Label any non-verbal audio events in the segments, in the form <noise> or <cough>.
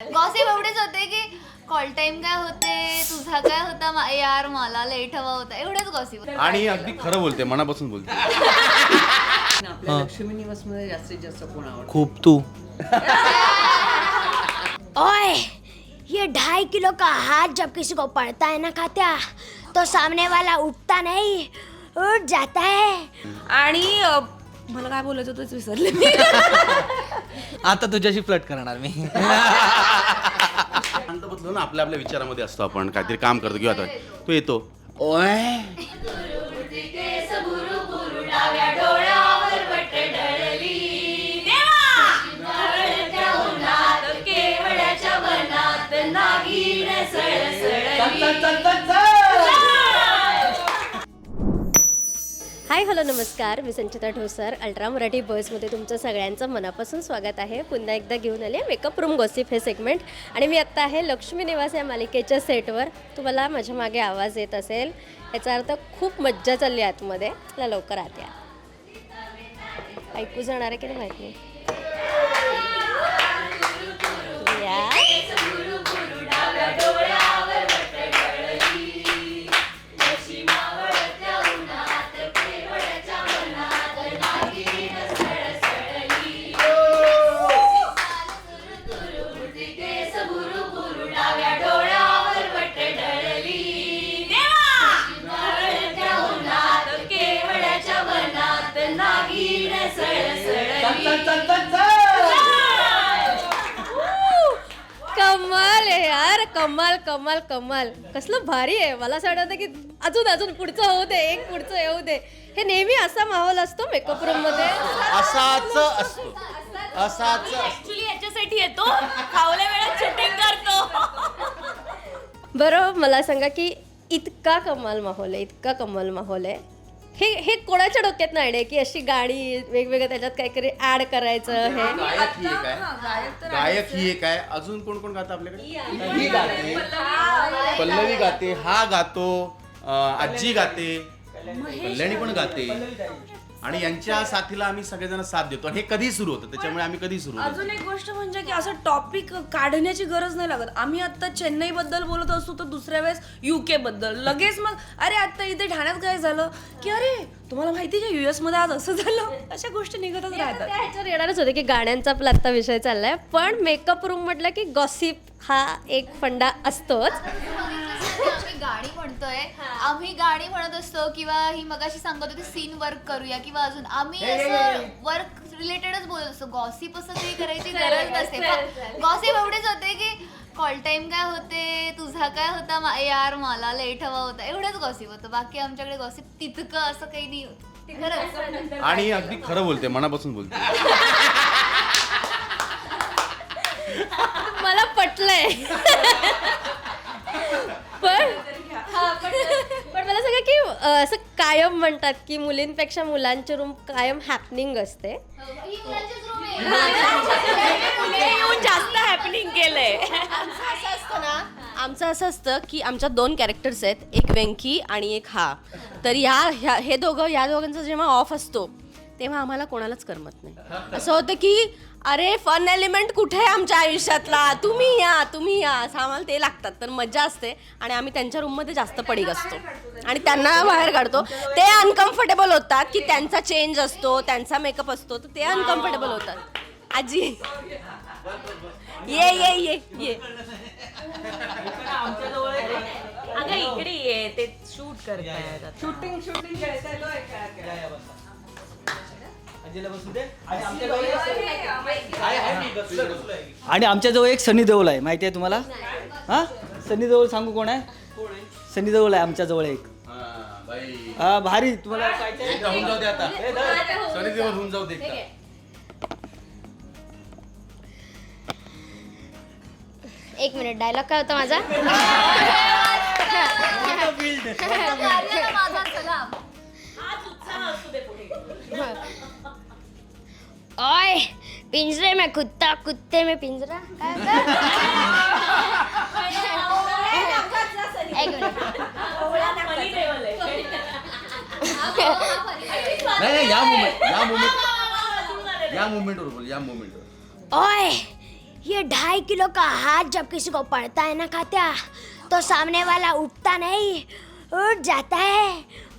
Gossip एवढेच होते की कॉल टाइम काय होते तुझा काय होता मा- यार मला लेट हवा होता. एवढेच गॉसिप आणि अगदी खरं बोलते मनापासून बोलते. <laughs> आपल्या लक्ष्मी निवासमध्ये जास्तीत जास्त कोण आवडतं? खूप तू. <laughs> ओए ये ढाई किलो का हाथ जब किसी को पड़ता है ना खात्या तो सामने वाला उठता नहीं उठ जाता है। आणि अ, मला काय बोलायचं होतं तेच विसरले मी. आता तुझ्याशी फ्लट करणार मी. शांत बसलो ना आपल्या आपल्या विचारामध्ये असतो आपण. काहीतरी काम करतो किंवा आता तो येतो. <laughs> ओय. हाय हॅलो नमस्कार. मी संचिता ठोसर अल्ट्रा मराठी बसमध्ये तुमचं सगळ्यांचं मनापासून स्वागत आहे. पुन्हा एकदा घेऊन आले मेकअप रूम गॉसिप हे सेगमेंट आणि मी आत्ता आहे लक्ष्मी निवास या मालिकेच्या सेटवर तुम्हाला माझ्या मागे आवाज येत असेल. याचा अर्थ खूप मज्जा चालली आहे आतमध्ये. चला लवकर आत या. ऐकू जाणार आहे की नाही माहीत नाही. कसलं भारी आहे. मला असं वाटतं की अजून अजून पुढचं होऊ दे एक पुढचं येऊ दे. हे नेहमी असा माहोल असतो मेकअप रूममध्ये? असाच असतो. असाच ऍक्च्युली याच्यासाठी येतो. खावल्या वेळात शूटिंग करतो. बरं मला सांगा की इतका कमाल माहोल आहे इतका कमाल माहोल आहे. हे हे कोणाच्या डोक्यात नाही आहे की अशी गाडी वेगवेगळं त्याच्यात काहीतरी ऍड करायचं हे गायक ही? एक आहे. गायक ही एक आहे. अजून कोण कोण गातं आपल्याकडे? ही गाते. पल्लवी गाते. हा गातो. अं, आजी गाते. कल्याणी पण गाते. आणि यांच्या साथीला आम्ही सगळेजण साथ देतो. आणि हे कधी सुरू होतं त्याच्यामुळे आम्ही कधी सुरू होतो अजून एक गोष्ट म्हणजे की असं टॉपिक काढण्याची गरज नाही लागत. आम्ही आता चेन्नई बद्दल बोलत असतो तर दुसऱ्या वेळेस युके बद्दल. लगेच मग अरे आता इथे ठाण्यात काय झालं? की अरे तुम्हाला माहिती का युएसमध्ये आज असं झालं? <laughs> अशा गोष्टी निघतच राहतात. ह्याच्यावर येणारच होते की गाण्यांचा आपला आत्ता विषय चाललाय. पण मेकअप रूम म्हटलं की गॉसिप हा एक फंडा असतोच. आम्ही गाणी म्हणतोय. आम्ही गाणी म्हणत असतो किंवा ही मगाशी सांगत होती सीन वर्क करूया किंवा अजून. आम्ही असं वर्क रिलेटेडच बोलत असतो. गॉसिप असं काही करायची <laughs> गरज नसते. गॉसिप एवढेच होते की कॉल टाइम काय होते तुझा काय होता मा- यार मला लेट हवा होता. एवढंच गॉसिप होतं. बाकी आमच्याकडे गॉसिप तितकं असं काही नाही होत. ते खरंच आणि अगदी खरं बोलते मनापासून बोलते. मला पटलंय. <laughs> पण हा, पण अं, असं कायम म्हणतात की मुलींपेक्षा मुलांचे रूम कायम हॅपनिंग असते. ही. येऊन जास्त हॅपनिंग केलंय. असं असतं ना आमचं असं असतं की आमच्या दोन कॅरेक्टर्स आहेत एक वेंकी आणि एक हा. तर ह्या ह्या हे दोघं ह्या दोघांचा जेव्हा ऑफ असतो तेव्हा आम्हाला कोणालाच करमत नाही. असं होतं की अरे फन एलिमेंट कुठे आहे आमच्या आयुष्यातला? तुम्ही या तुम्ही या. असं आम्हाला ते लागतात. तर मजा असते आणि आम्ही त्यांच्या रूममध्ये जास्त पडीक असतो. आणि त्यांना बाहेर काढतो. ते अनकम्फर्टेबल होतात की त्यांचा चेंज असतो त्यांचा मेकअप असतो तर ते अनकम्फर्टेबल होतात. आजी. ये ये ये ये. अगं इकडे ये. ते शूट करतायत शूटिंग शूटिंग आणि आमच्याजवळ एक सनी देओल आहे. माहिती आहे तुम्हाला? हा? सनी देओल सांगू कोण आहे? सनी देओल आहे आमच्याजवळ एक. हा, बाई. हा भारी. तुम्हाला काय ते- एकदा होऊन जाऊ दे आता. सनी देओल होऊन जाऊ दे एकदा. एक मिनिट डायलॉग काय होता माझा? <laughs> <laughs> ओए पिंजरे में कुत्ता कुत्ते में पिंजरा। काय होतं? एक मिनिट नाही नाही, या मुमेंट या मुमेंट या मुमेंटवर बोल या मुमेंटवर ओए ये ढाई किलो का हाथ जब किसी को पड़ता है ना कात्या तो सामने वाला उठता नहीं उठ जाता है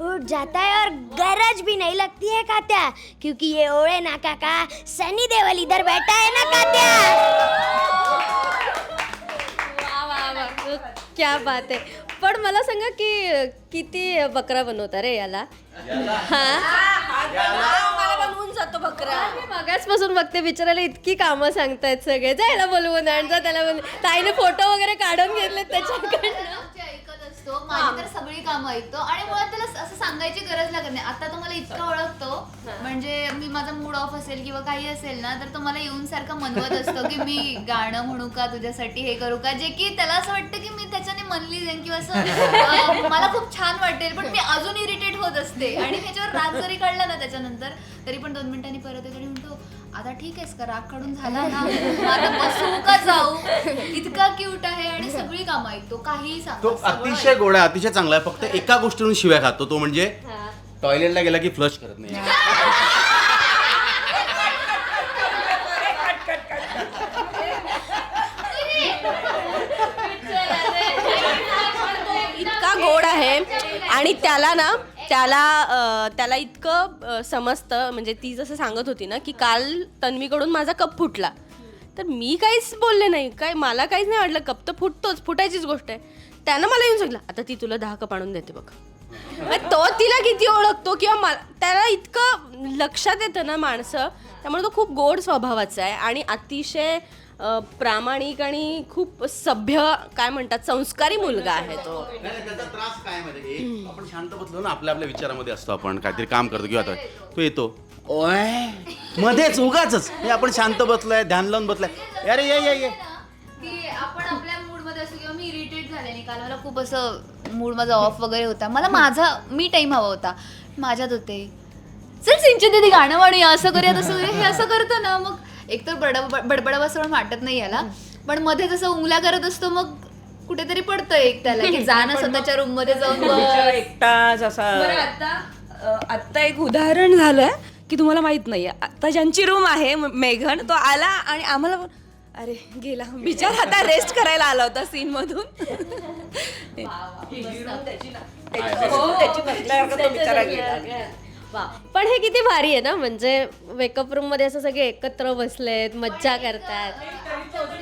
उठ जाता है और गरज भी नहीं लगती है कात्या क्योंकि ये ओड़े नाका का सनी देवल इधर बैठा है ना कात्या? क्या बात आहे पण मला सांगा की किती बकरा बनवता रे याला? हा? मला बनवून जातो बकरा. मी मगाचपासून बघते बिचाराला इतकी कामं सांगतायत सगळे. जायला बोलवून आणजा त्याला बोल ताईने फोटो वगैरे काढून घेतले त्याच्याकडनं. ऐकत माझी तर सगळी कामं ऐकतो आणि मुळात त्याला असं सांगायची गरज लागत नाही. आता तो मला इतका ओळखतो. म्हणजे मी माझा मूड ऑफ असेल किंवा काही असेल ना तर तो मला येऊन सारखं मनवत असतो की मी गाणं म्हणू का तुझ्यासाठी हे करू का? जे की त्याला असं वाटतं की मी त्याच्याने मनली जाईन किंवा असं मला खूप छान वाटेल पण मी अजून इरिटेट होत असते. आणि ह्याच्यावर राग जरी काढला ना त्याच्यानंतर तरी पण दोन मिनिटांनी परत येतो म्हणतो आता ठीक आहेस का? राग काढून झाला ना? आता बसू का जाऊ. इतका क्यूट आहे आणि <laughs> सगळी कामं ऐकतो काहीही तो अतिशय गोडा आहे अतिशय चांगला आहे. फक्त एका गोष्टीवरून शिव्या खातो. तो म्हणजे टॉयलेटला गेला की फ्लश करत नाही. इतका गोड आहे. आणि त्याला ना त्याला त्याला इतकं समजतं म्हणजे ती जसं सांगत होती ना की काल तन्वीकडून माझा कप फुटला. तर मी काहीच बोलले नाही. काय मला काहीच नाही वाटलं. कप तर फुटतोच फुटायचीच गोष्ट आहे. त्यानं मला येऊन सांगितलं आता ती तुला दहा कप आणून देते बघ. मग तो तिला किती ओळखतो किंवा मला त्याला इतकं लक्षात येतं ना माणसं त्यामुळे तो खूप गोड स्वभावाचा आहे. आणि अतिशय अं, प्रामाणिक आणि खूप सभ्य काय म्हणतात संस्कारी मुलगा आहे तो. नाही, नाही, त्याचा त्रास काय माहिती आपण शांत बसलो ना आपल्या आपल्या विचारामध्ये असतो आपण. काहीतरी काम करतो किंवा आता तो येतो. ओय मध्येच उगाच हे आपण शांत बसलोय ध्यान लावून बसलाय. अरे ये ये ये. की आपण आपल्या मूडमध्ये असतो किंवा मी इरिटेट झाले काल मला खूप असं मूड माझा ऑफ वगैरे होता. मला माझा मी टाइम हवा होता. माझ्यात होते. चल सिंचन दीदी गाणं म्हणूया असं करूया तसं करूया. हे असं करतं ना मग एकतर बड बडबडावं असं म्हणून वाटत नाही याला. पण मध्ये जसं उंगल्या करत असतो मग कुठेतरी पडतं एक त्याला की जा ना स्वतःच्या रूममध्ये जाऊन बस. एकटाच असा आता अ, आता एक उदाहरण झालंय की तुम्हाला माहीत नाहीये. आता ज्यांची रूम आहे म- मेघन तो आला आणि आम्हाला अरे गेला बिचार आता रेस्ट करायला आला होता सीन मधून. पण हे किती भारी आहे ना म्हणजे वेकअप रूममध्ये असं सगळे एकत्र बसलेत मज्जा करतात.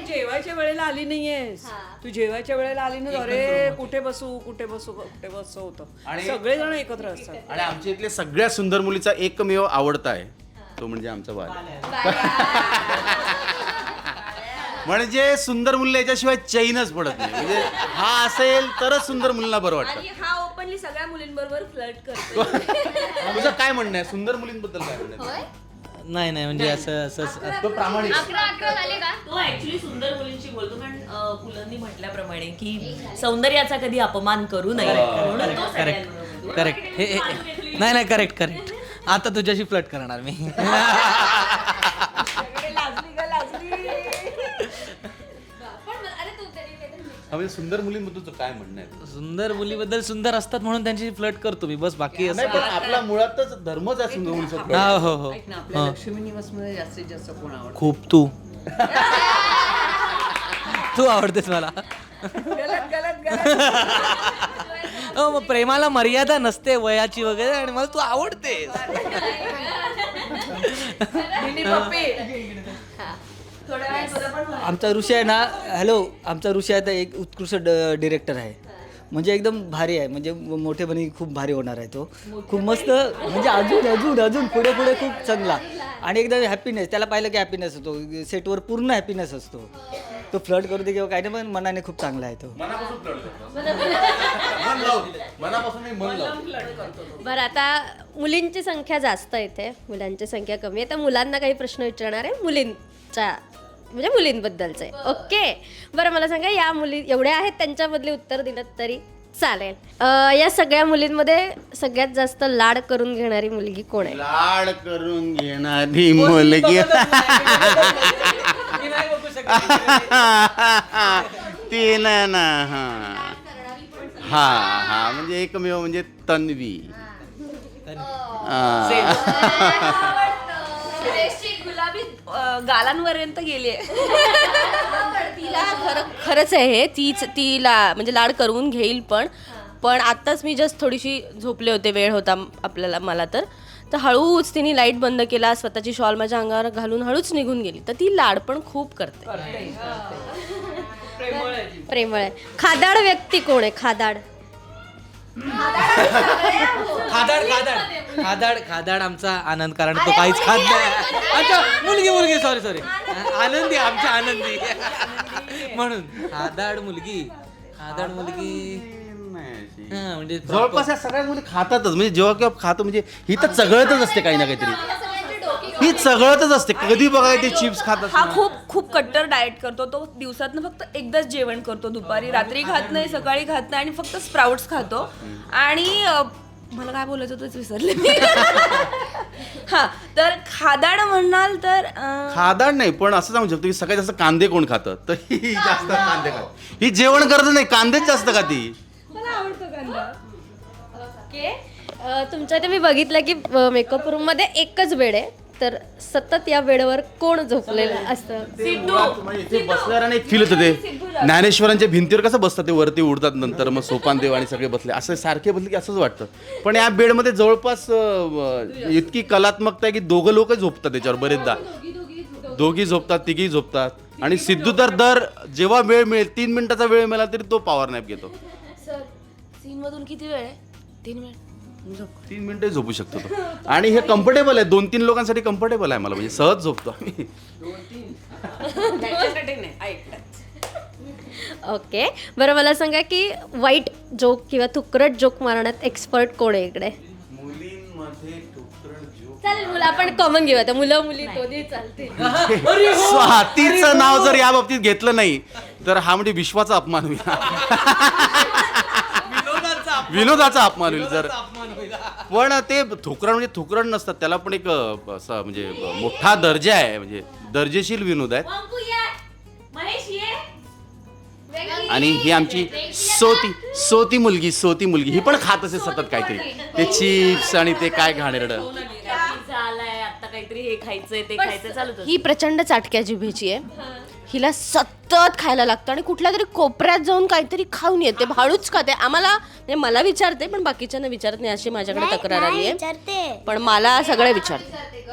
जेवायच्या वेळेला आली नाहीयेस. तू जेवायच्या वेळेला आली ना अरे कुठे बसू कुठे बसू कुठे बसू होतं. आणि- सगळेजण एकत्र असतात. आणि आमच्या इथले सगळ्यात सुंदर मुलीचा एकमेव आवडता आहे. तो म्हणजे आमचा बाल. म्हणजे सुंदर मुलीला याच्याशिवाय चैनच पडत नाही. म्हणजे हा असेल तरच सुंदर मुलींना बरं वाटतं. हा ओपनली सगळ्या मुलींबरोबर फ्लर्ट करतो <laughs> तुझं काय म्हणणं आहे? सुंदर मुलींबद्दल काय म्हणणं आहे? नाही नाही म्हणजे असं असं तो प्रामाणिक. अकरा अकरा झाले का? तो ऍक्च्युली सुंदर मुलींशी बोलतो कारण अं, पुलंनी म्हटल्याप्रमाणे की सौंदर्याचा कधी अपमान करू नये. म्हणून तो सगळ्यांबरोबर बोलतो. करेक्ट. हे हे- नाही नाही करेक्ट करेक्ट. आता तुझ्याशी फ्लट करणार मी. <laughs> म्हणजे सुंदर मुलींबद्दल तुझं काय म्हणणं आहे? सुंदर मुलीबद्दल सुंदर असतात म्हणून त्यांची फ्लट करतो मी बस बाकी असं. नाही पण आपला मुळातच धर्मच आहे सुंदर मुलीचा हा हो हो. ऐक ना आपल्या लक्ष्मी निवासमध्ये जास्तीत जास्त कोण आवडतं? खूप तू. तू आवडतेस मला. हो मग प्रेमाला मर्यादा नसते वयाची वगैरे आणि मला तू आवडतेस. आमचा ऋषी आहे ना हॅलो आमचा ऋषी आहे तर एक उत्कृष्ट डिरेक्टर आहे. म्हणजे एकदम भारी आहे म्हणजे मोठेपणी खूप भारी होणार आहे तो. खूप मस्त म्हणजे अजून अजून अजून पुढे पुढे खूप चांगला. आणि एकदम हॅपीनेस त्याला पाहिलं की हॅपीनेस होतो. सेटवर पूर्ण हॅपीनेस असतो. तो फ्लट करू दे किंवा काही नाही पण मनाने खूप चांगला आहे तो. फ्लड <laughs> बरं आता मुलींची संख्या जास्त आहे इथे. मुलांची संख्या कमी आहे तर मुलांना काही प्रश्न विचारणार आहे? मुलींच्या म्हणजे मुलींबद्दलचे. ओके. बरं मला सांगा या मुली एवढ्या आहेत त्यांच्यामधली उत्तर दिलं तरी चालेल. अं, या सगळ्या मुलींमध्ये सगळ्यात जास्त लाड करून घेणारी मुलगी कोण आहे? लाड करून घेणारी मुलगी. ती <laughs> ना ना हा. हा हा म्हणजे एकमेव म्हणजे तन्वी. हा. गुलाबी अं, गालांपर्यंत गेली <laughs> तिला खरं खरंच आहे हे. तीच तिला म्हणजे लाड करून घेईल पण. पण आत्ताच मी जस्ट थोडीशी झोपले होते वेळ होता आपल्याला मला तर. तर हळूच तिने लाइट बंद केला स्वतःची शॉल माझ्या अंगावर घालून हळूच निघून गेली. तर ती लाड पण खूप करते. प्रेमळ आहे. खादाड व्यक्ती कोण आहे? खादाड. खादाड खादाड. खादाड. खादाड आमचा आनंद कारण तो काहीच खात नाही. अच्छा मुलगी मुलगी सॉरी सॉरी आनंदी. आमची आनंदी. म्हणून खादाड मुलगी. खादाड मुलगी. हा, म्हणजे जवळपास या सगळ्या मुली खातातच. म्हणजे जेव्हा केव्हा खातो म्हणजे ही तर चघळतच असते काही ना काहीतरी. ही चघळतच असते. कधी बघा ते चिप्स खात हा खूप खूप कट्टर डाएट करतो. तो दिवसातनं फक्त एकदाच जेवण करतो दुपारी. रात्री खात नाही सकाळी खात नाही आणि फक्त स्प्राउट्स खातो. आणि अं, मला काय बोलायचं होतं तेच विसरले मी. <laughs> हा तर खादाड म्हणाल तर अं, खादाड नाही पण असं सांगू शकतो की सगळ्यात जास्त कांदे कोण खातं? तर ही जास्त कांदे खात. ही जेवण करत नाही कांदेच जास्त खाती. ओके. अ, तुमच्या इथे मी बघितलं की मेकअप रूममध्ये एकच बेड आहे. तर सतत या बेडवर कोण झोपलेलं असतं? म्हणजे इथे बसल्यावर एक फील होतं ते. ज्ञानेश्वरांच्या भिंतीवर कसं बसतात ते? वरती उडतात नंतर मग सोपान देव आणि सगळे बसले. असं सारखे बसले की असंच वाटतं. पण या बेडमध्ये जवळपास अं, इतकी कलात्मकता आहे की दोघं लोक झोपतात त्याच्यावर बरेचदा. दोघी झोपतात तिघी झोपतात. आणि सिद्धू तर दर जेव्हा वेळ मिळेल तीन मिनिटाचा वेळ मिळाला तरी तो पॉवर नॅप घेतो. सर सीन मधून किती वेळ आहे? तीन मिनिट. तीन मिनिटं झोपू शकतो तो. आणि हे कम्फर्टेबल आहे. दोन तीन लोकांसाठी कम्फर्टेबल आहे मला. म्हणजे सहज झोपतो आम्ही. ओके. बरं मला सांगा की वाईट जोक किंवा तुकरट जोक मारण्यात एक्सपर्ट कोण आहे इकडे? चालेल मुलं आपण कॉमन घेऊया. आता मुलं मुली दोन्ही चालतील. <laughs> स्वातीचं नाव जर या बाबतीत घेतलं नाही तर हा म्हणजे विश्वाचा अपमान होईल. <laughs> विनोदाचा अपमान. होईल जर. पण ते थोकरण म्हणजे थोकरण नसतात त्याला पण एक अ, असा म्हणजे अ, मोठा दर्जा आहे म्हणजे दर्जेशील विनोद आहेत. आणि ही आमची सोती सोती मुलगी सोती मुलगी ही पण खात असे सतत काहीतरी. ते चिप्स आणि ते काय घाणेरडं. आता काहीतरी हे खायचंय ते खायचं चालू होतं. ही प्रचंड चाटक्या जिभेची आहे. हिला सतत खायला लागतं आणि कुठल्या तरी कोपऱ्यात जाऊन काहीतरी खाऊन येते हळूच खाते. आम्हाला म्हणजे मला विचारते पण बाकीच्यांना विचारत नाही अशी माझ्याकडे तक्रार आली आहे. विचारते. पण मला सगळे विचारते.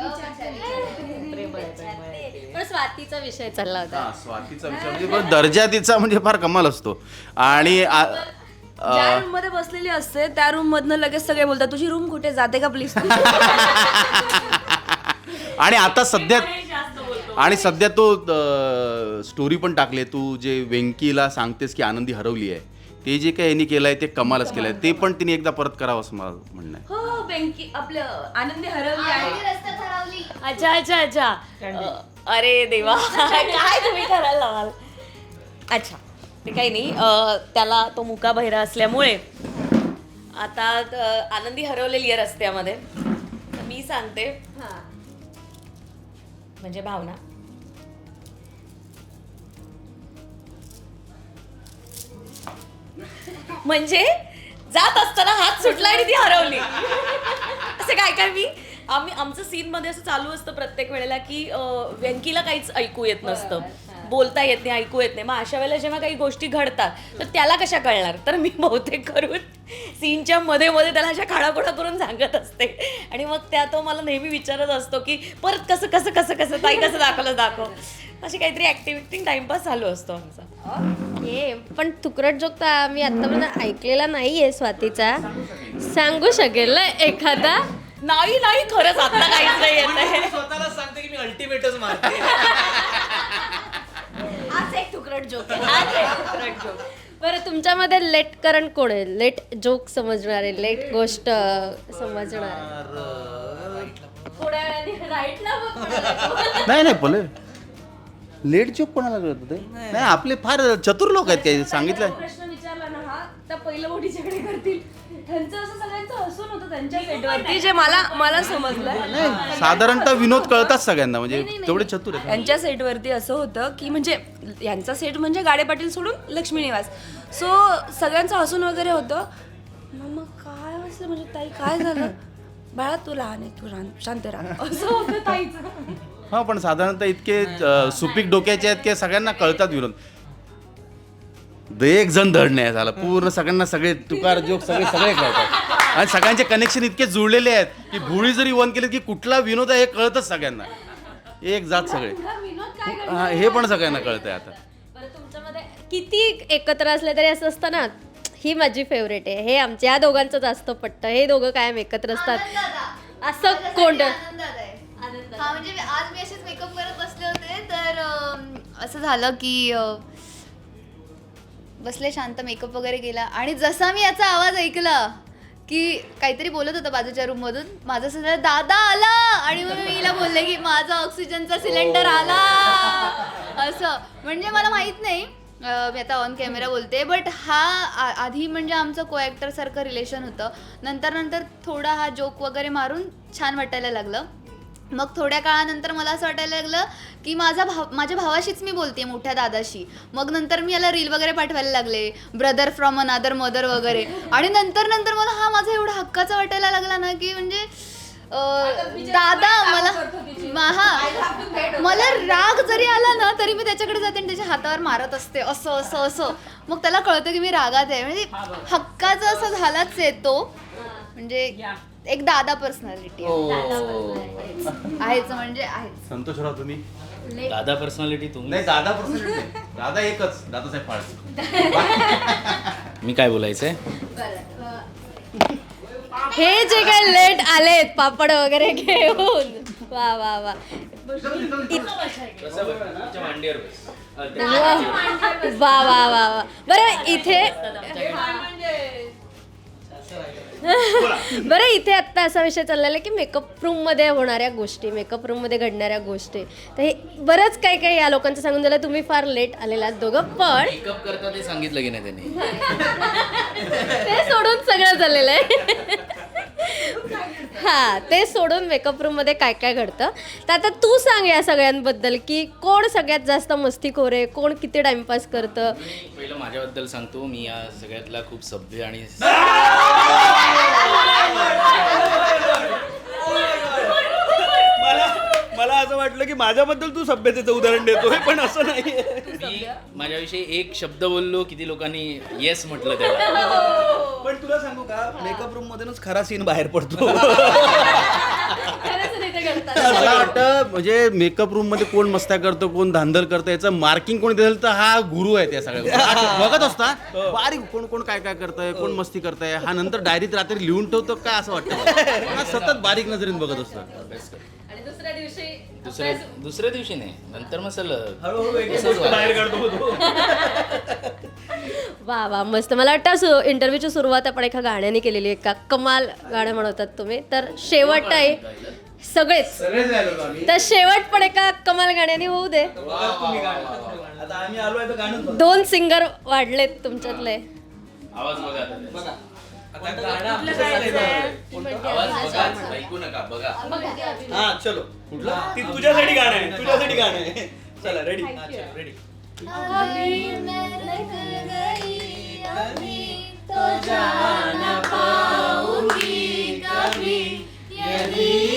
पण स्वातीचा विषय चालला होता. हा, स्वातीचा विचार म्हणजे दर्जा तिचा म्हणजे फार कमाल असतो. आणि ज्या रूममध्ये बसलेली असते त्या रूम मधनं लगेच सगळे बोलतात तुझी रूम कुठे? जाते का प्लीज <laughs> आणि आता सध्या आणि सध्या तो स्टोरी पण टाकले तू जे वेंकीला सांगतेस की आनंदी हरवली आहे ते जे काही यांनी केलंय ते कमालच केलंय ते पण तिने एकदा परत करावं असं मला म्हणणं आहे. हो बँकी आपलं आनंदी हरवली आहे. अच्छा अच्छा अच्छा. अ, अरे देवा काय तुम्ही करायला लावाल अच्छा ते काही नाही. अ, त्याला तो मुका बहिरा असल्यामुळे आता अ, आनंदी हरवलेली आहे रस्त्यामध्ये. तर मी सांगते. म्हणजे भावना. म्हणजे जात असताना हात सुटला आणि ती हरवली. असं काय काय मी? आम्ही आमचं सीन मध्ये असं चालू असतं प्रत्येक वेळेला की व्यंकीला काहीच ऐकू येत नसतं. बोलता येत नाही ऐकू येत नाही. मग अशा वेळेला जेव्हा काही गोष्टी घडतात तर त्याला कशा कळणार? तर मी बहुतेक करून सीनच्या मध्ये मध्ये त्याला अशा खाडाखोडा करून सांगत असते. आणि मग त्या तो मला नेहमी विचारत असतो की परत कसं कसं कसं कसं ताई कसं दाखवलं दाखव. अशी काहीतरी ऍक्टिव्हिटी टाइमपास चालू असतो आमचा. ओके पण तुकरट जोक तर मी आतापर्यंत ऐकलेला नाहीये स्वातीचा. सांगू शकेल ना एखादा? नाही नाही खरंच आता काहीच नाही येत आहे. स्वतःला सांगते की मी अल्टिमेटच मारते. <laughs> आज एक तुकडट जोक बरं तुमच्यामध्ये लेट करंट कोण आहे? लेट जोक समजणारे लेट गोष्ट समजणार. थोड्या वेळाने राईटला नाही नाही पले लेट चोक कोणाला कळत होते? नाही. आपले फार चतुर लोक आहेत काही सांगितलं प्रश्न त्या पहिलं मोठीच्याकडे करतील. त्यांचं असं सगळ्यांचं हसून होतं त्यांच्या सेटवरती जे मला मला समजलं नाही साधारणतः विनोद कळतात सगळ्यांना म्हणजे तेवढे चतुर आहेत. यांच्या सेटवरती असं होतं की म्हणजे यांचा सेट म्हणजे गाडे पाटील सोडून लक्ष्मी निवास. सो सगळ्यांचं हसून वगैरे होतं. मग काय असलं म्हणजे ताई काय झालं? <laughs> बाळा तू लहान आहे तू रान शांत राहा. <laughs> असं होतं ताईचं. हा पण साधारणतः इतके अ, सुपीक डोक्याचे आहेत की सगळ्यांना कळतात विनोद. एक जण धड नाही झाला. पूर्ण सगळ्यांना सगळे तुकार जोक सगळे सगळे कळतात. आणि सगळ्यांचे कनेक्शन इतके जुळलेले आहेत की भुळी जरी वन केली की कुठला विनोद आहे हे कळतच सगळ्यांना. एक जात सगळे. हा, हे पण सगळ्यांना कळतंय आता. किती एकत्र असले तरी असं असतं ना ही माझी फेवरेट आहे. हे आमच्या या दोघांचं जास्त पटतं हे दोघं कायम एकत्र असतात. असं कोण? आनंदात आहे. हा म्हणजे आज मी असेच मेकअप करत बसले होते तर असं झालं की बसले शांत मेकअप वगैरे केला. आणि जसा मी याचा आवाज ऐकला की काहीतरी बोलत होता बाजूच्या रूम मधून माझं झालं दादा आला. आणि मग मी हिला बोलले की माझा ऑक्सिजनचा सिलेंडर आला. असं. म्हणजे मला माहीत नाही मी आता ऑन कॅमेरा बोलते बट हा आधी म्हणजे आमचं को ॲक्टर सारखं रिलेशन होतं. नंतर नंतर थोडा हा जोक वगैरे मारून छान वाटायला लागलं. मग थोड्या काळानंतर मला असं वाटायला लागलं की माझा भाव माझ्या भावाशीच मी बोलते मोठ्या दादाशी. मग नंतर मी याला रील वगैरे पाठवायला लागले ब्रदर फ्रॉम अनादर मदर वगैरे. आणि नंतर नंतर मला हा माझा एवढा हक्काचा वाटायला लागला ना की म्हणजे दादा मला हा. मला राग जरी आला ना तरी मी त्याच्याकडे जाते आणि त्याच्या हातावर मारत असते. असं असं असं. मग त्याला कळतं की मी रागात आहे. म्हणजे हक्काचा असं झालाच आहे तो. म्हणजे एक दादा पर्सनॅलिटी आहेच म्हणजे आहेच. संतोषराव तुम्ही? दादा पर्सनॅलिटी तुम्ही? नाही दादा पर्सनॅलिटी दादा एकच दादासाहेब फाळके मी काय बोलायचंय? हे जे काही लेट आलेत पापड वगैरे घेऊन. वा वा वा. वा वा वा वा बरं इथे <laughs> बरं इथे आत्ता असा विषय चाललेला आहे की मेकअप रूममध्ये होणाऱ्या गोष्टी मेकअप रूममध्ये घडणाऱ्या गोष्टी. तर हे बरंच काही काही या लोकांचं सांगून दिलं तुम्ही फार लेट आलेला दोघं पण मेकअप करता ते सांगितलं की नाही त्यांनी? <laughs> ते सोडून सगळं झालेलं आहे. हा ते सोडून मेकअप रूममध्ये काय काय घडतं? तर आता तू सांग या सगळ्यांबद्दल की कोण सगळ्यात जास्त मस्तीखोर आहे कोण किती टाइमपास करतं? पहिलं माझ्याबद्दल सांगतो मी या सगळ्यातला खूप सभ्य आणि <laughs> <laughs> मला मला असं वाटलं की माझ्याबद्दल तू सभ्यतेचं उदाहरण देतोय <laughs> पण असं नाही मी माझ्याविषयी एक शब्द बोललो किती लोकांनी येस म्हटलं त्याला. <laughs> पण तुला सांगू का मेकअप रूम मधूनच खरा सीन बाहेर पडतो. <laughs> मला वाटतं म्हणजे मेकअप रूममध्ये कोण मस्त्या करतो कोण धांदल करतं याचं मार्किंग कोणी दिलं तर हा गुरु आहे त्या सगळ्या. बघत असता बारीक कोण कोण काय काय करतंय कोण मस्ती करतंय हा नंतर डायरीत रात्री लिहून ठेवतो काय असं वाटतं. हा सतत बारीक नजरेने बघत असतो. आणि दुसऱ्या दिवशी दुसऱ्या दुसऱ्या दिवशी नाही नंतर मग सलग हळूहळू एक तसंच गोष्ट व्हायचं. बाहेर काढतो <laughs> वा वा मस्त. मला वाटतं इंटरव्ह्यूची सुरुवात आपण एका गाण्याने केलेली आहे. का कमाल गाणं म्हणतात तुम्ही. तर शेवट आहे सगळेच. आम्ही. तर शेवट पण एका कमाल गाण्याने होऊ दे. आता आम्ही आलोय तर गाणं बघ. दोन सिंगर वाढलेत तुमच्यातले. आवाज बघा आता. त्याचा. आता गाणं बघा हा चलो. कुठला? ती तुझ्यासाठी गाणं आहे. तुझ्यासाठी गाणं आहे. चला रेडी रेडी तो जाना पाऊंगी कभी यदि